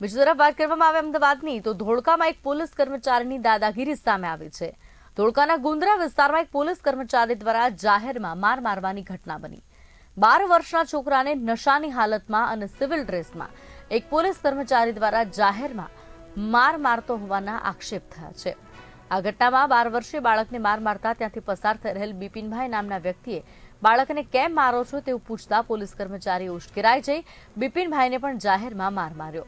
બીજી તરફ વાત કરવામાં આવે અમદાવાદની, તો ધોળકામાં એક પોલીસ કર્મચારીની દાદાગીરી સામે આવી છે. ધોળકાના ગુંદરા વિસ્તારમાં એક પોલીસ કર્મચારી દ્વારા જાહેરમાં માર મારવાની ઘટના બની. બાર વર્ષના છોકરાને નશાની હાલતમાં અને સિવિલ ડ્રેસમાં એક પોલીસ કર્મચારી દ્વારા જાહેરમાં માર મારતો હોવાના આક્ષેપ થયા છે. આ ઘટનામાં બાર વર્ષીય બાળકને માર મારતા ત્યાંથી પસાર થઈ રહેલ બિપિનભાઈ નામના વ્યક્તિએ બાળકને કેમ મારો છો તેવું પૂછતા પોલીસ કર્મચારી ઉશ્કેરાઈ જઈ બિપિનભાઈને પણ જાહેરમાં માર માર્યો.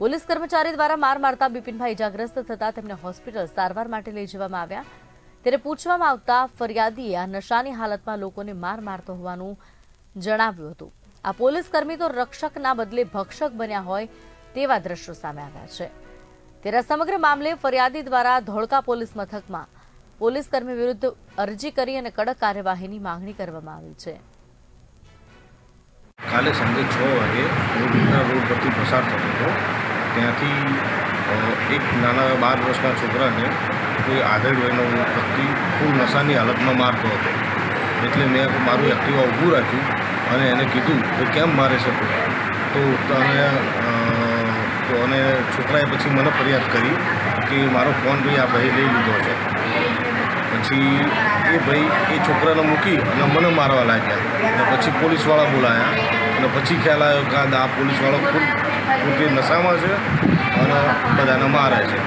પોલીસ કર્મચારી દ્વારા માર મારતા બિપિનભાઈ ઇજાગ્રસ્ત થતા તેમને હોસ્પિટલ સારવાર માટે લઈ જવામાં આવ્યા. ત્યારે પૂછવામાં આવતા ફરિયાદીએ આ નશાની હાલતમાં લોકોને માર મારતો હોવાનું જણાવ્યું હતું. આ પોલીસ કર્મી તો રક્ષકના બદલે ભક્ષક બન્યા હોય તેવા દ્રશ્યો સામે આવ્યા છે. ત્યારે સમગ્ર મામલે ફરિયાદી દ્વારા ધોળકા પોલીસ મથકમાં પોલીસ કર્મી વિરુદ્ધ અરજી કરી અને કડક કાર્યવાહીની માંગણી કરવામાં આવી છે. કાલે સાંજે છ વાગે રોડ પરથી પસાર થતો હતો. ત્યાંથી એક નાના બાર વર્ષના છોકરાને કોઈ આધેડ વયનો વ્યક્તિ ખૂબ નશાની હાલતમાં મારતો હતો. એટલે મેં મારું એક્ટિવા ઊભું રાખ્યું અને એને કીધું કે કેમ મારે છે તો? તને તો અને છોકરાએ પછી મને ફરિયાદ કરી કે મારો ફોન ભાઈ આ ભાઈ લઈ લીધો છે. પછી એ ભાઈ એ છોકરાને મૂકી અને મને મારવા લાગ્યા. અને પછી પોલીસવાળા બોલાયા અને પછી ખ્યાલ આવ્યો કે આ પોલીસવાળો ખૂબ પોતે નશામાં છે અને બધાને મારે છે.